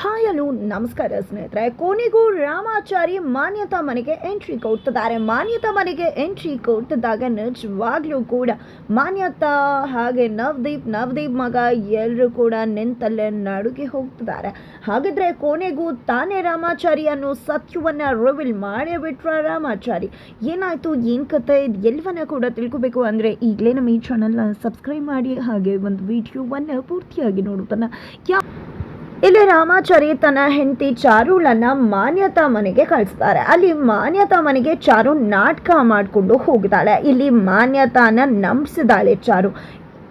Hi hello ನಮಸ್ಕಾರ ಸ್ನೇಹಿತರೆ. ಕೊನೆಗೂ ರಾಮಾಚಾರಿ ಮಾನ್ಯತಾ ಮನೆಗೆ ಎಂಟ್ರಿ ಕೊಡ್ತಿದ್ದಾರೆ. ಮಾನ್ಯತಾ ಮನೆಗೆ ಎಂಟ್ರಿ ಕೊಡ್ತಿದ್ದಾಗ ನಿಜವಾಗ್ಲೂ ಕೂಡ ಮಾನ್ಯತಾ ಹಾಗೆ ನವದೀಪ್ ನವದೀಪ್ ಮಗ ಎಲ್ಲರೂ ಕೂಡ ನಿಂತಲ್ಲೇ ನಡುಗೆ ಹೋಗ್ತಿದ್ದಾರೆ. ಹಾಗಿದ್ರೆ ಕೊನೆಗೂ ತಾನೇ ರಾಮಾಚಾರಿ ಅನ್ನೋ ಸತ್ಯವನ್ನ ರಿವೀಲ್ ಮಾಡೇ ಬಿಟ್ರ ರಾಮಾಚಾರಿ. ಏನಾಯ್ತು? ಏನು ಕತೆ? ಎಲ್ಲವನ್ನ ಕೂಡ ತಿಳ್ಕೊಬೇಕು ಅಂದ್ರೆ ಈಗಲೇ ನಮ್ಮ ಈ ಚಾನಲ್ನ ಸಬ್ಸ್ಕ್ರೈಬ್ ಮಾಡಿ ಹಾಗೆ ಒಂದು ವಿಡಿಯೋವನ್ನ ಪೂರ್ತಿಯಾಗಿ ನೋಡುತ್ತಾನೆ ಯಾ ಇಲ್ಲಿ ರಾಮಾಚಾರಿ ತನ್ನ ಹೆಂಡತಿ ಚಾರುಳನ್ನ ಮಾನ್ಯತಾ ಮನೆಗೆ ಕಳಿಸ್ತಾರೆ. ಅಲ್ಲಿ ಮಾನ್ಯತಾ ಮನೆಗೆ ಚಾರು ನಾಟಕ ಮಾಡಿಕೊಂಡು ಹೋಗಿದ್ದಾಳೆ. ಇಲ್ಲಿ ಮಾನ್ಯತಾನ ನಂಬಿಸಿದಾಳೆ ಚಾರು.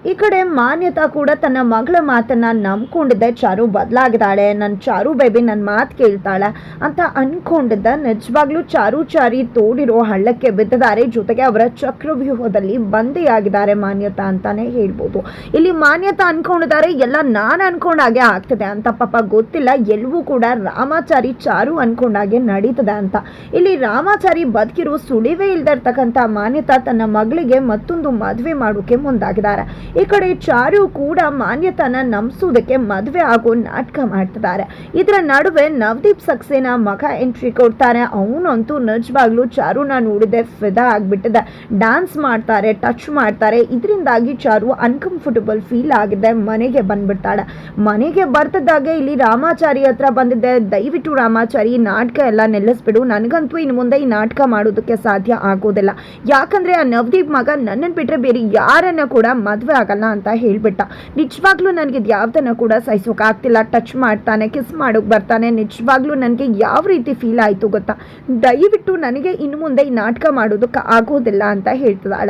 ಈ ಕಡೆ ಮಾನ್ಯತಾ ಕೂಡ ತನ್ನ ಮಗಳ ಮಾತನ್ನ ನಂಬ್ಕೊಂಡಿದ್ದೆ ಚಾರು ಬದಲಾಗಿದ್ದಾಳೆ. ನನ್ನ ಚಾರು ಬೇಬಿ ನನ್ನ ಮಾತು ಕೇಳ್ತಾಳೆ ಅಂತ ಅನ್ಕೊಂಡಿದ್ದ ನಿಜವಾಗ್ಲೂ ಚಾರು ಚಾರಿ ತೋಡಿರೋ ಹಳ್ಳಕ್ಕೆ ಬಿದ್ದಿದ್ದಾರೆ ಜೊತೆಗೆ ಅವರ ಚಕ್ರವ್ಯೂಹದಲ್ಲಿ ಬಂದಿಯಾಗಿದ್ದಾರೆ ಮಾನ್ಯತಾ ಅಂತಾನೆ ಹೇಳ್ಬೋದು. ಇಲ್ಲಿ ಮಾನ್ಯತಾ ಅನ್ಕೊಂಡಿದ್ದಾರೆ. ಎಲ್ಲ ನಾನು ಅನ್ಕೊಂಡಾಗೆ ಆಗ್ತದೆ ಅಂತ ಪಾಪ ಗೊತ್ತಿಲ್ಲ. ಎಲ್ಲವೂ ಕೂಡ ರಾಮಾಚಾರಿ ಚಾರು ಅನ್ಕೊಂಡಾಗೆ ನಡೀತದೆ ಅಂತ. ಇಲ್ಲಿ ರಾಮಾಚಾರಿ ಬದುಕಿರೋ ಸುಳಿವೇ ಇಲ್ದಿರ್ತಕ್ಕಂಥ ಮಾನ್ಯತಾ ತನ್ನ ಮಗಳಿಗೆ ಮತ್ತೊಂದು ಮದುವೆ ಮಾಡೋಕೆ ಮುಂದಾಗಿದ್ದಾರೆ. ಈ ಕಡೆ ಚಾರು ಕೂಡ ಮಾನ್ಯತನ ನಂಬಿಸೋದಕ್ಕೆ ಮದುವೆ ಆಗೋ ನಾಟಕ ಮಾಡ್ತಿದ್ದಾರೆ. ಇದರ ನಡುವೆ ನವದೀಪ್ ಸಕ್ಸೇನಾ ಮಗ ಎಂಟ್ರಿ ಕೊಡ್ತಾರೆ. ಅವನಂತೂ ನಿಜವಾಗ್ಲೂ ಚಾರುನ ನೋಡಿದೆ ಫಿದಾ ಆಗಿಬಿಟ್ಟಿದೆ. ಡ್ಯಾನ್ಸ್ ಮಾಡ್ತಾರೆ ಟಚ್ ಮಾಡ್ತಾರೆ. ಇದರಿಂದಾಗಿ ಚಾರು ಅನ್ಕಂಫರ್ಟಬಲ್ ಫೀಲ್ ಆಗಿದೆ. ಮನೆಗೆ ಬಂದ್ಬಿಡ್ತಾಳೆ. ಮನೆಗೆ ಬರ್ತಿದ್ದಾಗೆ ಇಲ್ಲಿ ರಾಮಾಚಾರಿ ಹತ್ರ ಬಂದಿದ್ದೆ. ದಯವಿಟ್ಟು ರಾಮಾಚಾರಿ, ನಾಟಕ ಎಲ್ಲ ನಿಲ್ಲಿಸ್ಬಿಡು. ನನಗಂತೂ ಇನ್ನು ಮುಂದೆ ಈ ನಾಟಕ ಮಾಡೋದಕ್ಕೆ ಸಾಧ್ಯ ಆಗೋದಿಲ್ಲ. ಯಾಕಂದ್ರೆ ಆ ನವದೀಪ್ ಮಗ ನನ್ನನ್ನು ಬಿಟ್ಟರೆ ಬೇರೆ ಯಾರನ್ನ ಕೂಡ ಮದುವೆ ಆಗಲ್ಲ ಅಂತ ಹೇಳಿಬಿಟ್ಟ. ನಿಜವಾಗ್ಲೂ ನನಗೆ ಇದು ಯಾವ್ದನ್ನ ಕೂಡ ಸಹಿಸೋಕ್ಕಾಗ್ತಿಲ್ಲ ಟಚ್ ಮಾಡ್ತಾನೆ ಕಿಸ್ ಮಾಡೋಕೆ ಬರ್ತಾನೆ. ನಿಜವಾಗ್ಲೂ ನನಗೆ ಯಾವ ರೀತಿ ಫೀಲ್ ಆಯಿತು ಗೊತ್ತಾ? ದಯವಿಟ್ಟು ನನಗೆ ಇನ್ನು ಮುಂದೆ ಈ ನಾಟಕ ಮಾಡೋದಕ್ಕೆ ಆಗೋದಿಲ್ಲ ಅಂತ ಹೇಳ್ತದಾಳ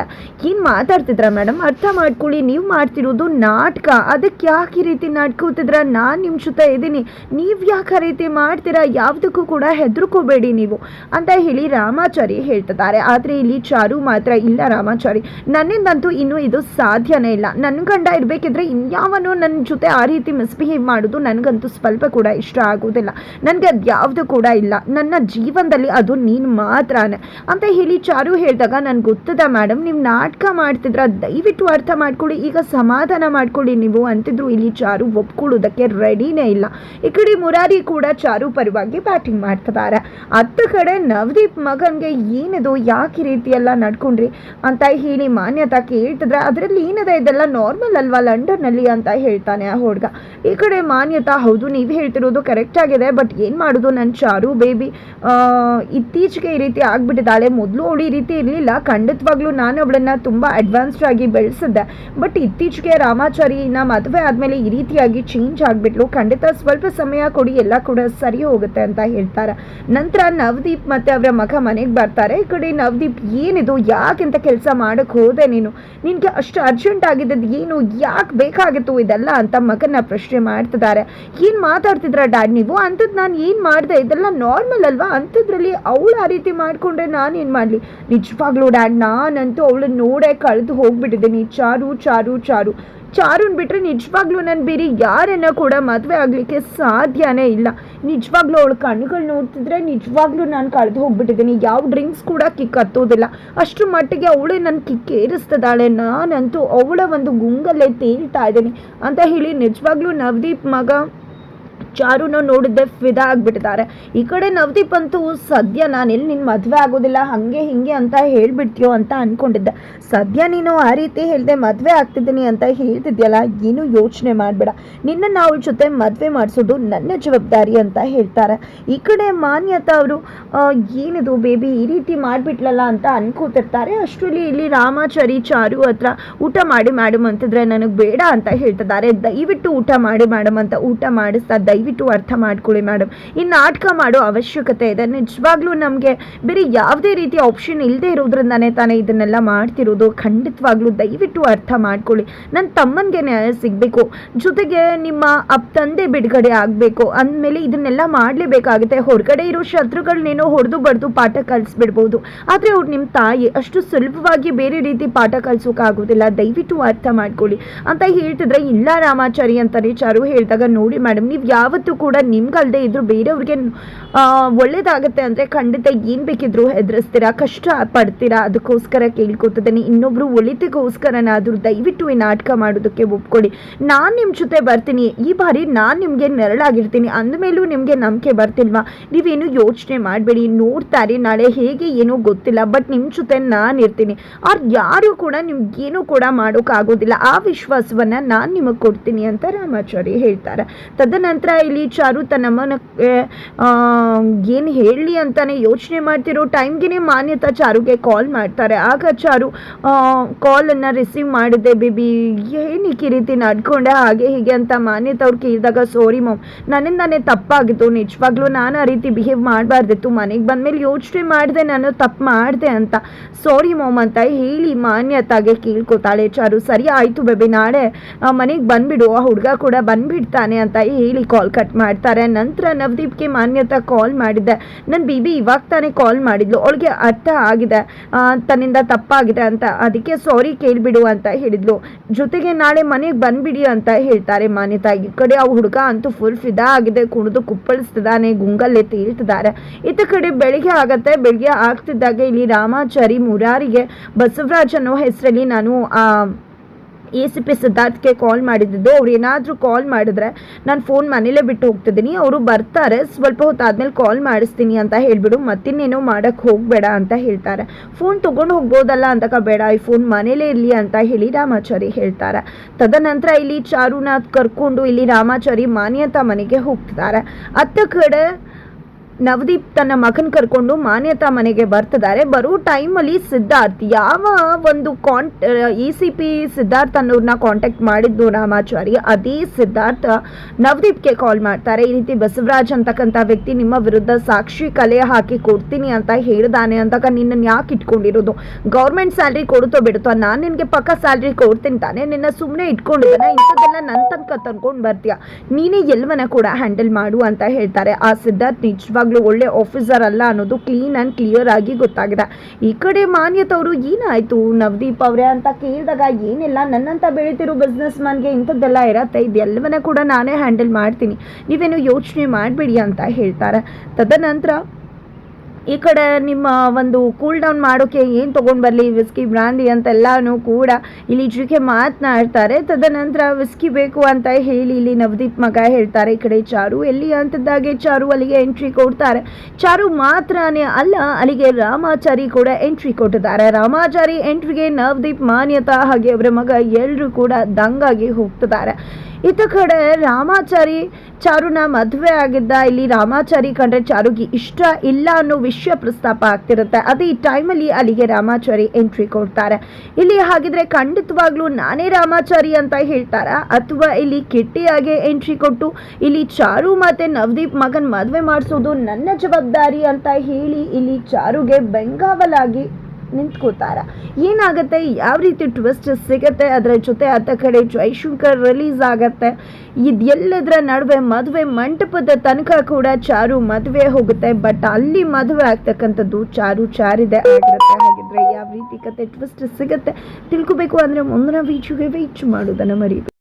ಏನು ಮಾತಾಡ್ತಿದ್ರ ಮೇಡಮ್? ಅರ್ಥ ಮಾಡ್ಕೊಳ್ಳಿ. ನೀವು ಮಾಡ್ತಿರೋದು ನಾಟಕ. ಅದಕ್ಕೆ ಯಾಕೆ ಈ ರೀತಿ ನಾಟ್ಕೋತಿದ್ರ ನಾನು ನಿಮ್ಮ ಜೊತೆ ಇದ್ದೀನಿ. ನೀವು ಯಾಕೆ ರೀತಿ ಮಾಡ್ತೀರಾ? ಯಾವುದಕ್ಕೂ ಕೂಡ ಹೆದರ್ಕೋಬೇಡಿ ನೀವು ಅಂತ ಹೇಳಿ ರಾಮಾಚಾರಿ ಹೇಳ್ತಿದ್ದಾರೆ. ಆದರೆ ಇಲ್ಲಿ ಚಾರು ಮಾತ್ರ ಇಲ್ಲ ರಾಮಾಚಾರಿ. ನನ್ನಿಂದಂತೂ ಇನ್ನೂ ಇದು ಸಾಧ್ಯನೇ ಇಲ್ಲ. ನನ್ನ ಗಂಡ ಇರಬೇಕಿದ್ರೆ ಇನ್ಯಾವನು ನನ್ನ ಜೊತೆ ಆ ರೀತಿ ಮಿಸ್ಬಿಹೇವ್ ಮಾಡೋದು ನನಗಂತೂ ಸ್ವಲ್ಪ ಕೂಡ ಇಷ್ಟ ಆಗೋದಿಲ್ಲ. ನನಗೆ ಅದು ಯಾವುದು ಕೂಡ ಇಲ್ಲ. ನನ್ನ ಜೀವನದಲ್ಲಿ ಅದು ನೀನು ಮಾತ್ರನೇ. ಅಂತ ಹೇಳಿ ಚಾರು ಹೇಳಿದಾಗ ನನ್ಗೆ ಗೊತ್ತದ ಮೇಡಮ್ ನೀವು ನಾಟಕ ಮಾಡ್ತಿದ್ರೆ, ದಯವಿಟ್ಟು ಅರ್ಥ ಮಾಡ್ಕೊಳ್ಳಿ, ಈಗ ಸಮಾಧಾನ ಮಾಡ್ಕೊಳ್ಳಿ ನೀವು ಅಂತಿದ್ರು ಇಲ್ಲಿ ಚಾರು ಒಪ್ಕೊಳ್ಳೋದಕ್ಕೆ ರೆಡಿನೇ ಇಲ್ಲ. ಈ ಕಡೆ ಮುರಾರಿ ಕೂಡ ಚಾರು ಪರವಾಗಿ ಬ್ಯಾಟಿಂಗ್ ಮಾಡ್ತಿದ್ದಾರೆ ಅತ್ತ ಕಡೆ ನವದೀಪ್ ಮಗನ್ಗೆ ಏನಿದು, ಯಾಕೆ ರೀತಿಯೆಲ್ಲ ನಡ್ಕೊಂಡ್ರಿ? ಅಂತ ಹೇಳಿ ಮಾನ್ಯತಾ ಕೇಳ್ತಿದ್ರೆ. ಅದರಲ್ಲಿ ಏನಿದೆ ಇದೆಲ್ಲ ನಾರ್ಮಲ್ ಅಲ್ವಾ ಲಂಡನ್ನಲ್ಲಿ ಅಂತ ಹೇಳ್ತಾನೆ ಆ ಹುಡುಗ. ಈ ಕಡೆ ಮಾನ್ಯತಾ, ಹೌದು, ನೀವು ಹೇಳ್ತಿರೋದು ಕರೆಕ್ಟ್ ಆಗಿದೆ ಬಟ್ ಏನು ಮಾಡೋದು ನನ್ನ ಚಾರು ಬೇಬಿ ಇತ್ತೀಚೆಗೆ ಈ ರೀತಿ ಆಗಿಬಿಟ್ಟಿದ್ದಾಳೆ. ಮೊದಲು ಅವಳು ಈ ರೀತಿ ಇರಲಿಲ್ಲ. ಖಂಡಿತವಾಗ್ಲೂ ನಾನು ಅವಳನ್ನು ತುಂಬ ಅಡ್ವಾನ್ಸ್ಡ್ ಆಗಿ ಬೆಳೆಸಿದ್ದೆ. ಬಟ್ ಇತ್ತೀಚೆಗೆ ರಾಮಾಚಾರಿನ ಮದುವೆ ಆದಮೇಲೆ ಈ ರೀತಿಯಾಗಿ ಚೇಂಜ್ ಆಗಿಬಿಟ್ಲು. ಖಂಡಿತ ಸ್ವಲ್ಪ ಸಮಯ ಕೊಡಿ, ಎಲ್ಲ ಕೂಡ ಸರಿ ಹೋಗುತ್ತೆ ಅಂತ ಹೇಳ್ತಾರೆ. ನಂತರ ನವದೀಪ್ ಮತ್ತು ಅವರ ಮಗ ಮನೆಗೆ ಬರ್ತಾರೆ. ಈ ಕಡೆ ನವದೀಪ್, ಏನಿದು ಯಾಕೆಂತ ಕೆಲಸ ಮಾಡಕ್ಕೆ ಹೋದೆ ನೀನು? ನಿನಗೆ ಅಷ್ಟು ಅರ್ಜೆಂಟ್ ಆಗಿದ್ದದ್ದು ಏನು? ಯಾಕೆ ಬೇಕಾಗಿತ್ತು ಇದೆಲ್ಲ ಅಂತ ಮಗನ ಪ್ರಶ್ನೆ ಮಾಡ್ತಿದ್ದಾರೆ. ಏನು ಮಾತಾಡ್ತಿದ್ರ ಡ್ಯಾಡ್ ನೀವು? ಅಂಥದ್ದು ನಾನು ಏನು ಮಾಡಿದೆ? ಇದೆಲ್ಲ ನಾರ್ಮಲ್ ಅಲ್ವಾ? ಅಂಥದ್ರಲ್ಲಿ ಅವಳು ಆ ರೀತಿ ಮಾಡಿಕೊಂಡ್ರೆ ನಾನು ಏನು ಮಾಡಲಿ? ನಿಜವಾಗ್ಲೂ ಡ್ಯಾಡ್, ನಾನಂತೂ ಅವಳು ನೋಡೇ ಕಳೆದು ಹೋಗ್ಬಿಟ್ಟಿದ್ದೀನಿ. ಚಾರು ಚಾರು ಚಾರು. ಚಾರುನ್ ಬಿಟ್ರೆ ನಿಜವಾಗ್ಲೂ ನಾನು ಬೇರೆ ಯಾರನ್ನ ಕೂಡ ಮದುವೆ ಆಗಲಿಕ್ಕೆ ಸಾಧ್ಯನೇ ಇಲ್ಲ. ನಿಜವಾಗ್ಲೂ ಅವಳು ಕಣ್ಣುಗಳು ನೋಡ್ತಿದ್ರೆ ನಿಜವಾಗ್ಲೂ ನಾನು ಕಳೆದು ಹೋಗ್ಬಿಟ್ಟಿದ್ದೀನಿ. ಯಾವ ಡ್ರಿಂಕ್ಸ್ ಕೂಡ ಕಿಕ್ ಹತ್ತೋದಿಲ್ಲ. ಅಷ್ಟರ ಮಟ್ಟಿಗೆ ಅವಳೇ ನನ್ನ ಕಿಕ್ ಏರಿಸ್ತದಾಳೆ ನಾನಂತೂ ಅವಳ ಒಂದು ಗುಂಗಲ್ಲೇ ತೇಲ್ತಾ ಇದ್ದೀನಿ. ಅಂತ ಹೇಳಿ ನಿಜವಾಗ್ಲೂ ನವದೀಪ್ ಮಗ ಚಾರುನ ನೋಡಿದ್ದೆ ಫಿದಾ ಆಗಿಬಿಟ್ಟಿದ್ದಾರೆ. ಈ ಕಡೆ ನವದೀಪ್ ಅಂತೂ ಸದ್ಯ ನಾನು ಎಲ್ಲಿ ನಿನ್ನ ಮದುವೆ ಆಗೋದಿಲ್ಲ, ಹಾಗೆ ಹಿಂಗೆ ಅಂತ ಹೇಳ್ಬಿಡ್ತೀಯೋ ಅಂತ ಅಂದ್ಕೊಂಡಿದ್ದೆ ಸದ್ಯ ನೀನು ಆ ರೀತಿ ಹೇಳಿದೆ ಮದುವೆ ಆಗ್ತಿದ್ದೀನಿ ಅಂತ ಹೇಳ್ತಿದ್ಯಲ್ಲ, ಏನು ಯೋಚನೆ ಮಾಡಬೇಡ. ನಿನ್ನನ್ನು ಅವಳ ಜೊತೆ ಮದುವೆ ಮಾಡಿಸೋದು ನನ್ನ ಜವಾಬ್ದಾರಿ ಅಂತ ಹೇಳ್ತಾರೆ. ಈ ಕಡೆ ಮಾನ್ಯತಾ ಅವರು ಏನಿದು ಬೇಬಿ, ಈ ರೀತಿ ಮಾಡಿಬಿಟ್ಲಲ್ಲ ಅಂತ ಅನ್ಕೋತಿರ್ತಾರೆ. ಅಷ್ಟರಲ್ಲಿ ಇಲ್ಲಿ ರಾಮಾಚಾರಿ ಚಾರು ಹತ್ರ ಊಟ ಮಾಡಿ ಮೇಡಮ್ ಅಂತಿದ್ರೆ ನನಗೆ ಬೇಡ ಅಂತ ಹೇಳ್ತಿದ್ದಾರೆ. ದಯವಿಟ್ಟು ಊಟ ಮಾಡಿ ಮೇಡಮ್ ಅಂತ ಊಟ ಮಾಡಿಸ್ತಾ, ದಯವಿಟ್ಟು ಅರ್ಥ ಮಾಡ್ಕೊಳ್ಳಿ ಮೇಡಮ್ ಈ ನಾಟಕ ಮಾಡೋ ಅವಶ್ಯಕತೆ ಇದೆ. ನಿಜವಾಗ್ಲೂ ನಮಗೆ ಬೇರೆ ಯಾವುದೇ ರೀತಿಯ ಆಪ್ಷನ್ ಇಲ್ಲದೆ ಇರೋದ್ರಿಂದಾನೇ ತಾನೇ ಇದನ್ನೆಲ್ಲ ಮಾಡ್ತಿರೋದು. ಖಂಡಿತವಾಗ್ಲೂ ದಯವಿಟ್ಟು ಅರ್ಥ ಮಾಡ್ಕೊಳ್ಳಿ. ನನ್ನ ತಮ್ಮನಿಗೆ ನ್ಯಾಯ ಸಿಗಬೇಕು. ಜೊತೆಗೆ ನಿಮ್ಮ ಅಪ್ ತಂದೆ ಬಿಡುಗಡೆ ಆಗಬೇಕು. ಅಂದಮೇಲೆ ಇದನ್ನೆಲ್ಲ ಮಾಡಲೇಬೇಕಾಗುತ್ತೆ. ಹೊರಗಡೆ ಇರೋ ಶತ್ರುಗಳನ್ನೇನೋ ಹೊಡೆದು ಬಡ್ದು ಪಾಠ ಕಲಿಸ್ಬಿಡ್ಬೋದು. ಆದರೆ ಅವ್ರು ನಿಮ್ಮ ತಾಯಿ ಅಷ್ಟು ಸುಲಭವಾಗಿ ಬೇರೆ ರೀತಿ ಪಾಠ ಕಲಿಸೋಕ್ಕಾಗೋದಿಲ್ಲ ದಯವಿಟ್ಟು ಅರ್ಥ ಮಾಡ್ಕೊಳ್ಳಿ. ಅಂತ ಹೇಳ್ತಿದ್ರೆ, ಇಲ್ಲ ರಾಮಾಚಾರಿ ಅಂತಾರೆ ಚಾರು ಹೇಳಿದಾಗ, ನೋಡಿ ಮೇಡಮ್ ನೀವು ಯಾವತ್ತೂ ಕೂಡ ನಿಮ್ಗಲ್ದೆ ಇದ್ರು ಬೇರೆಯವ್ರಿಗೆ ಒಳ್ಳೇದಾಗುತ್ತೆ ಅಂದರೆ ಖಂಡಿತ ಏನು ಬೇಕಿದ್ರು ಹೆದರಿಸ್ತೀರಾ, ಕಷ್ಟ ಪಡ್ತೀರಾ ಅದಕ್ಕೋಸ್ಕರ ಕೇಳ್ಕೊತಿದ್ದೀನಿ. ಇನ್ನೊಬ್ರು ಒಳಿತಿಗೋಸ್ಕರನಾದರೂ ದಯವಿಟ್ಟು ಈ ನಾಟಕ ಮಾಡೋದಕ್ಕೆ ಒಪ್ಕೊಳ್ಳಿ. ನಾನು ನಿಮ್ಮ ಜೊತೆ ಬರ್ತೀನಿ. ಈ ಬಾರಿ ನಾನು ನಿಮಗೆ ನೆರಳಾಗಿರ್ತೀನಿ. ಅಂದಮೇಲೂ ನಿಮಗೆ ನಂಬಿಕೆ ಬರ್ತಿಲ್ವಾ? ನೀವೇನು ಯೋಚನೆ ಮಾಡಬೇಡಿ. ನೋಡ್ತಾರೆ ನಾಳೆ ಹೇಗೆ ಏನೋ ಗೊತ್ತಿಲ್ಲ, ಬಟ್ ನಿಮ್ಮ ಜೊತೆ ನಾನು ಇರ್ತೀನಿ. ಅವ್ರು ಯಾರು ಕೂಡ ನಿಮ್ಗೇನು ಕೂಡ ಮಾಡೋಕ್ಕಾಗೋದಿಲ್ಲ. ಆ ವಿಶ್ವಾಸವನ್ನು ನಾನು ನಿಮಗೆ ಕೊಡ್ತೀನಿ ಅಂತ ರಾಮಾಚಾರಿ ಹೇಳ್ತಾರೆ. ತದನಂತರ ಇಲ್ಲಿ ಚಾರು ತನ್ನ ಅಮ್ಮನ ಏನು ಹೇಳಲಿ ಅಂತಾನೆ ಯೋಚನೆ ಮಾಡ್ತಿರೋ ಟೈಮ್ಗೆ ಮಾನ್ಯತಾ ಚಾರುಗೆ ಕಾಲ್ ಮಾಡ್ತಾರೆ. ಆಗ ಚಾರು ಕಾಲನ್ನು ರಿಸೀವ್ ಮಾಡಿದೆ ಬೇಬಿ ಏನಕ್ಕೆ ಈ ರೀತಿ ನಡ್ಕೊಂಡೆ? ಹಾಗೆ ಹೀಗೆ ಅಂತ ಮಾನ್ಯತಾ ಅವ್ರು ಕೇಳಿದಾಗ ಸೋರಿ ಮಮ್ ನನ್ನಿಂದ ನಾನೇ ತಪ್ಪಾಗಿತ್ತು. ನಿಜವಾಗ್ಲೂ ನಾನು ಆ ರೀತಿ ಬಿಹೇವ್ ಮಾಡಬಾರ್ದಿತ್ತು. ಮನೆಗೆ ಬಂದಮೇಲೆ ಯೋಚನೆ ಮಾಡಿದೆ, ನಾನು ತಪ್ಪು ಮಾಡಿದೆ ಅಂತ. ಸಾರಿ ಮಮ್ ಅಂತ ಹೇಳಿ ಮಾನ್ಯತಾಗೆ ಕೇಳ್ಕೊತಾಳೆ ಚಾರು. ಸರಿ, ಆಯಿತು ಬೇಬಿ ನಾಳೆ ಮನೆಗೆ ಬಂದ್ಬಿಡು. ಆ ಹುಡುಗ ಕೂಡ ಬಂದ್ಬಿಡ್ತಾನೆ ಅಂತ ಹೇಳಿ ಕಾಲ್ ಕಟ್ ಮಾಡ್ತಾರೆ. ನಂತರ ನವದೀಪ್ಗೆ ಮಾನ್ಯತಾ ಕಾಲ್ ಮಾಡಿದ್ದೆ ನನ್ನ ಬಿಬಿ ಇವಾಗ ತಾನೇ ಕಾಲ್ ಮಾಡಿದ್ಲು. ಅವಳಿಗೆ ಅರ್ಥ ಆಗಿದೆ. ತನ್ನಿಂದ ತಪ್ಪಾಗಿದೆ ಅಂತ. ಅದಕ್ಕೆ ಸಾರಿ ಕೇಳಿಬಿಡು ಅಂತ ಹೇಳಿದ್ಲು. ಜೊತೆಗೆ ನಾಳೆ ಮನೆಗೆ ಬಂದ್ಬಿಡಿ ಅಂತ ಹೇಳ್ತಾರೆ ಮಾನ್ಯತಾ. ಈ ಕಡೆ ಆ ಹುಡುಗ ಅಂತೂ ಫುಲ್ ಫಿದಾ ಆಗಿದೆ. ಕುಣಿದು ಕುಪ್ಪಳಿಸ್ತಿದ್ದಾನೆ ಗುಂಗಲ್ಲೆ ತೀರ್ತಿದ್ದಾರೆ ಇತ್ತ ಕಡೆ ಬೆಳಿಗ್ಗೆ ಆಗತ್ತೆ. ಬೆಳಿಗ್ಗೆ ಆಗ್ತಿದ್ದಾಗ ಇಲ್ಲಿ ರಾಮಾಚಾರಿ ಮುರಾರಿಗೆ ಬಸವರಾಜ್ ಅನ್ನೋ ಹೆಸರಲ್ಲಿ ನಾನು ಎ ಸಿ ಪಿ ಸಿದ್ಧಾರ್ಥ್ಗೆ ಕಾಲ್ ಮಾಡಿದ್ದು. ಅವ್ರು ಏನಾದರೂ ಕಾಲ್ ಮಾಡಿದ್ರೆ ನಾನು ಫೋನ್ ಮನೇಲೇ ಬಿಟ್ಟು ಹೋಗ್ತಿದ್ದೀನಿ. ಅವರು ಬರ್ತಾರೆ. ಸ್ವಲ್ಪ ಹೊತ್ತಾದ್ಮೇಲೆ ಕಾಲ್ ಮಾಡಿಸ್ತೀನಿ ಅಂತ ಹೇಳಿಬಿಡು. ಮತ್ತಿನ್ನೇನೋ ಮಾಡೋಕ್ಕೆ ಹೋಗಬೇಡ ಅಂತ ಹೇಳ್ತಾರೆ. ಫೋನ್ ತೊಗೊಂಡು ಹೋಗ್ಬೋದಲ್ಲ ಅಂತಕ ಬೇಡ ಈ ಫೋನ್ ಮನೇಲೇ ಇರಲಿ ಅಂತ ಹೇಳಿ ರಾಮಾಚಾರಿ ಹೇಳ್ತಾರೆ. ತದನಂತರ ಇಲ್ಲಿ ಚಾರುನಾಥ್ ಕರ್ಕೊಂಡು ಇಲ್ಲಿ ರಾಮಾಚಾರಿ ಮಾನ್ಯತಾ ಮನೆಗೆ ಹೋಗ್ತಿದ್ದಾರೆ. ಅತ್ತ ಕಡೆ ನವದೀಪ್ ತನ್ನ ಮಗನ್ ಕರ್ಕೊಂಡು ಮಾನ್ಯತಾ ಮನೆಗೆ ಬರ್ತಿದ್ದಾರೆ. ಬರೋ ಟೈಮಲ್ಲಿ ಸಿದ್ಧಾರ್ಥ್, ಯಾವ ಒಂದು ಕಾಂಟ್ ಇ ಸಿ ಪಿ ಸಿದ್ಧಾರ್ಥ್ ಅನ್ನೋರ್ನ ಕಾಂಟ್ಯಾಕ್ಟ್ ಮಾಡಿದ್ದು ರಾಮಾಚಾರಿ, ಅದೇ ಸಿದ್ಧಾರ್ಥ್ ನವದೀಪ್ಗೆ ಕಾಲ್ ಮಾಡ್ತಾರೆ. ಈ ರೀತಿ ಬಸವರಾಜ್ ಅಂತಕ್ಕಂಥ ವ್ಯಕ್ತಿ ನಿಮ್ಮ ವಿರುದ್ಧ ಸಾಕ್ಷಿ ಕಲೆ ಹಾಕಿ ಕೊಡ್ತೀನಿ ಅಂತ ಹೇಳ್ದಾನೆ ಅಂತಕ ನಿನ್ನನ್ನು ಯಾಕೆ ಇಟ್ಕೊಂಡಿರೋದು? Government salary ಕೊಡುತ್ತೋ ಬಿಡುತ್ತೋ? ನಾನು ನಿನಗೆ ಪಕ್ಕ ಸ್ಯಾಲ್ರಿ ಕೊಡ್ತೀನಿ ತಾನೆ. ನಿನ್ನ ಸುಮ್ಮನೆ ಇಟ್ಕೊಂಡಿದ್ದಾನೆ. ಇಂಥದ್ದೆಲ್ಲ ನನ್ನ ತನಕ ತಂದ್ಕೊಂಡು ಬರ್ತೀಯ? ನೀನೇ ಎಲ್ಲವನ್ನ ಕೂಡ ಹ್ಯಾಂಡಲ್ ಮಾಡು ಅಂತ ಹೇಳ್ತಾರೆ. ಆ ಸಿದ್ಧಾರ್ಥ್ ನಿಜವಾಗ್ಲೂ ಒಳ್ಳೆ ಆಫೀಸರ್ ಅಲ್ಲ ಅನ್ನೋದು ಕ್ಲೀನ್ ಆ್ಯಂಡ್ ಕ್ಲಿಯರ್ ಆಗಿ ಗೊತ್ತಾಗಿದೆ. ಈ ಕಡೆ ಮಾನ್ಯತವರು ಏನಾಯ್ತು? ನವದೀಪ್ ಅವರೇ ಅಂತ ಕೇಳಿದಾಗ ಏನಿಲ್ಲ, ನನ್ನಂತ ಬೆಳೀತಿರೋ ಬಿಸ್ನೆಸ್ ಮ್ಯಾನ್ಗೆ ಇಂಥದ್ದೆಲ್ಲ ಇರತ್ತೆ, ಇದೆಲ್ಲವನ್ನ ಕೂಡ ನಾನೇ ಹ್ಯಾಂಡಲ್ ಮಾಡ್ತೀನಿ. ನೀವೇನು ಯೋಚನೆ ಮಾಡಬೇಡಿ ಅಂತ ಹೇಳ್ತಾರೆ. ತದನಂತರ ಈ ಕಡೆ ನಿಮ್ಮ ಒಂದು ಕೂಲ್ ಡೌನ್ ಮಾಡೋಕ್ಕೆ ಏನು ತೊಗೊಂಡು ಬರಲಿ? ವಿಸ್ಕಿ ಬ್ರಾಂಡಿ ಅಂತೆಲ್ಲನೂ ಕೂಡ ಇಲ್ಲಿ ಜೊತೆ ಮಾತನಾಡ್ತಾರೆ. ತದನಂತರ ವಿಸ್ಕಿ ಬೇಕು ಅಂತ ಹೇಳಿ ಇಲ್ಲಿ ನವದೀಪ್ ಮಗ ಹೇಳ್ತಾರೆ, ಈ ಕಡೆ ಚಾರು ಎಲ್ಲಿ ಅಂತದ್ದಾಗೆ ಚಾರು ಅಲ್ಲಿಗೆ ಎಂಟ್ರಿ ಕೊಡ್ತಾರೆ. ಚಾರು ಮಾತ್ರನೇ ಅಲ್ಲ, ಅಲ್ಲಿಗೆ ರಾಮಾಚಾರಿ ಕೂಡ ಎಂಟ್ರಿ ಕೊಟ್ಟಿದ್ದಾರೆ. ರಾಮಾಚಾರಿ ಎಂಟ್ರಿಗೆ ನವದೀಪ್ ಮಾನ್ಯತಾ ಹಾಗೆ ಅವರ ಮಗ ಎಲ್ಲರೂ ಕೂಡ ದಂಗಾಗಿ ಹೋಗ್ತಿದ್ದಾರೆ. ಇತ ಕಡೆ ರಾಮಾಚಾರಿ ಚಾರುನ ಮದುವೆ ಆಗಿದ್ದ ಇಲ್ಲಿ ರಾಮಾಚಾರಿ ಕಂಡ್ರೆ ಚಾರುಗೆ ಇಷ್ಟ ಇಲ್ಲ ಅನ್ನೋ ವಿಷಯ ಪ್ರಸ್ತಾಪ ಆಗ್ತಿರುತ್ತೆ. ಅದೇ ಟೈಮಲ್ಲಿ ಅಲ್ಲಿಗೆ ರಾಮಾಚಾರಿ ಎಂಟ್ರಿ ಕೊಡ್ತಾರೆ. ಇಲ್ಲಿ ಹಾಗಿದ್ರೆ ಖಂಡಿತವಾಗ್ಲೂ ನಾನೇ ರಾಮಾಚಾರಿ ಅಂತ ಹೇಳ್ತಾರ? ಅಥವಾ ಇಲ್ಲಿ ಕಿಟ್ಟಿಯಾಗೆ ಎಂಟ್ರಿ ಕೊಟ್ಟು ಇಲ್ಲಿ ಚಾರು ಮತ್ತೆ ನವದೀಪ್ ಮಗನ್ ಮದುವೆ ಮಾಡಿಸೋದು ನನ್ನ ಜವಾಬ್ದಾರಿ ಅಂತ ಹೇಳಿ ಇಲ್ಲಿ ಚಾರುಗೆ ಬೆಂಗಾವಲಾಗಿ ನಿಂತ್ಕೋತಾರ. ಏನಾಗುತ್ತೆ? ಯಾವ ರೀತಿ ಟ್ವಿಸ್ಟ್ ಸಿಗುತ್ತೆ? ಅದರ ಜೊತೆ ಅತ್ತ ಕಡೆ ಜೈಶಂಕರ್ ರಿಲೀಸ್ ಆಗತ್ತೆ. ಇದೆಲ್ಲದರ ನಡುವೆ ಮದುವೆ ಮಂಟಪದ ತನಕ ಕೂಡ ಚಾರು ಮದುವೆ ಹೋಗುತ್ತೆ. ಬಟ್ ಅಲ್ಲಿ ಮದುವೆ ಆಗ್ತಕ್ಕಂಥದ್ದು ಚಾರು ಚಾರಿದೆ ಆಗಿರುತ್ತೆ. ಹಾಗಿದ್ರೆ ಯಾವ ರೀತಿ ಕತೆ ಟ್ವಿಸ್ಟ್ ಸಿಗುತ್ತೆ ತಿಳ್ಕೊಬೇಕು ಅಂದರೆ ಮುಂದಿನ ವೀಚುಗೆ ವೆಯ್ಟ್ ಮಾಡೋದನ್ನು ಮರಿಬೇಕು